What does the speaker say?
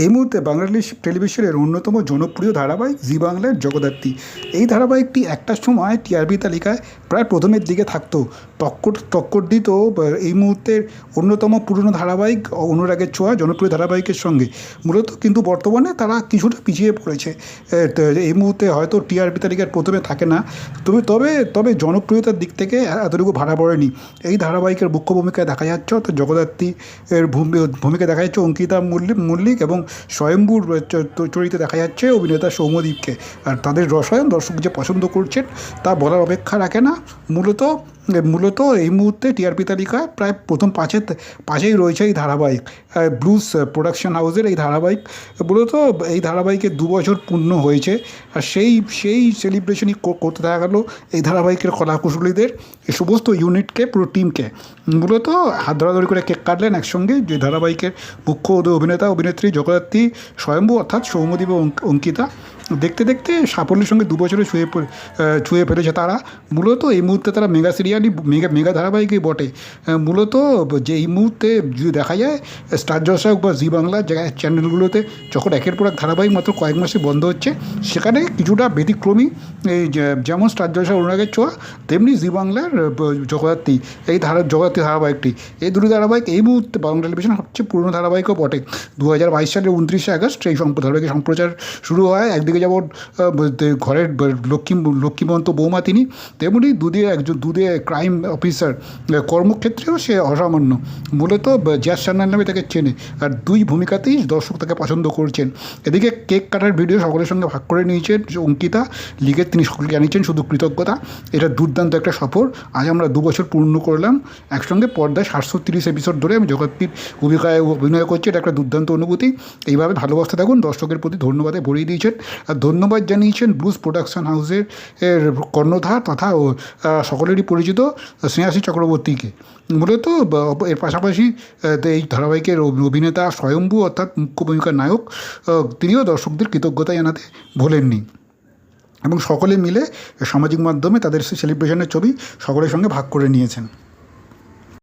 এই মুহূর্তে বাংলাদেশ টেলিভিশনের অন্যতম জনপ্রিয় ধারাবাহিক জি বাংলার জগদ্ধাত্রী। এই ধারাবাহিকটি একটার সময় টিআরপি তালিকায় প্রায় প্রথমের দিকে থাকতো। টক্কর টক্কর দিত এই মুহূর্তের অন্যতম পুরনো ধারাবাহিক অনুরাগের ছোঁয়া জনপ্রিয় ধারাবাহিকের সঙ্গে। মূলত কিন্তু বর্তমানে তারা কিছুটা পিছিয়ে পড়েছে। এই মুহূর্তে হয়তো টিআরপি তালিকার প্রথমে থাকে না। তবে তবে তবে জনপ্রিয়তার দিক থেকে এতটুকু ভাড়া পড়েনি। এই ধারাবাহিকের মুখ্য ভূমিকায় দেখা যাচ্ছে অর্থাৎ জগদ্ধাত্রী এর ভূমিকা দেখা যাচ্ছে অঙ্কিতা মল্লিক মল্লিক এবং স্বয়ম্ভুর চরিত্রে দেখা যাচ্ছে অভিনেতা সৌম্যদীপকে। আর তাদের রসায়ন দর্শক যে পছন্দ করছেন, তা বলার অপেক্ষা রাখে না। মূলত মূলত এই মুহূর্তে টিআরপি তালিকায় প্রায় প্রথম পাঁচে পাশেই রয়েছে এই ধারাবাহিক। ব্লুজ প্রোডাকশন হাউসের এই ধারাবাহিক। মূলত এই ধারাবাহিকের দু বছর পূর্ণ হয়েছে। আর সেই সেই সেলিব্রেশনই করতে দেখা গেল এই ধারাবাহিকের কলাকুশলীদের। এই সমস্ত ইউনিটকে পুরো টিমকে মূলত হাত ধরাধরি করে কেক কাটলেন একসঙ্গে যে ধারাবাহিকের মুখ্য অভিনেতা অভিনেত্রী, জগদ্ধাত্রী, স্বয়ম্ভু, অর্থাৎ সৌম্যদীপ অঙ্কিতা। দেখতে দেখতে সাফল্যের সঙ্গে দু বছরে ছুঁয়ে ছুঁয়ে ফেলেছে তারা। মূলত এই মুহূর্তে তারা মেগা সিরিয়ালই মেগা মেগা ধারাবাহিকই বটে। মূলত যে এই মুহূর্তে যদি দেখা যায় স্টার জলসা বা জি বাংলা চ্যানেলগুলোতে যখন একের পর এক ধারাবাহিক মাত্র কয়েক মাসে বন্ধ হচ্ছে, সেখানে কিছুটা ব্যতিক্রমী এই যেমন স্টার জলসা অনুরাগের ছোঁয়া, তেমনি জি বাংলার জগদ্ধাত্রী, এই ধারা, জগদ্ধাত্রী ধারাবাহিকটি। এই দুটি ধারাবাহিক এই মুহূর্তে বাংলা টেলিভিশন সবচেয়ে পুরনো ধারাবাহিকও বটে। দু হাজার বাইশ সালের উনত্রিশে আগস্ট এই ধারাবাহিকের সম্প্রচার শুরু হয়। একদিকে যেমন ঘরের লক্ষ্মী, লক্ষ্মীমন্ত বৌমা তিনি, তেমনি দুদিকে একজন দুদিকে ক্রাইম অফিসার কর্মক্ষেত্রেও সে অসামান্য। মূলত জ্যাস চ্যানেল নামে তাকে চেনে। আর দুই ভূমিকাতেই দর্শক তাকে পছন্দ করছেন। এদিকে কেক কাটার ভিডিও সকলের সঙ্গে ভাগ করে নিয়েছেন অঙ্কিতা। লিগের তিনি সকলকে জানিয়েছেন শুধু কৃতজ্ঞতা। এটা দুর্দান্ত একটা সফর। আজ আমরা দু বছর পূর্ণ করলাম। একসঙ্গে পর্দায় সাতশো তিরিশ এপিসোড ধরে আমি জগৎপীর ভূমিকায় অভিনয় করছি। এটা একটা দুর্দান্ত অনুভূতি। এইভাবে ভালোবাসতে থাকুন। দর্শকের প্রতি ধন্যবাদে ভরিয়ে দিয়েছেন। আর ধন্যবাদ জানিয়েছেন ব্লুজ প্রোডাকশন হাউসের, এর কর্ণধার তথা সকলেরই পরিচিত স্নেহাসী চক্রবর্তীকে। মূলত এর পাশাপাশি এই ধারাবাহিকের অভিনেতা স্বয়ম্ভু অর্থাৎ মুখ্য ভূমিকার নায়ক তিনিও দর্শকদের কৃতজ্ঞতা জানাতে ভোলেননি। এবং সকলে মিলে সামাজিক মাধ্যমে তাদের সেলিব্রেশনের ছবি সকলের সঙ্গে ভাগ করে নিয়েছেন।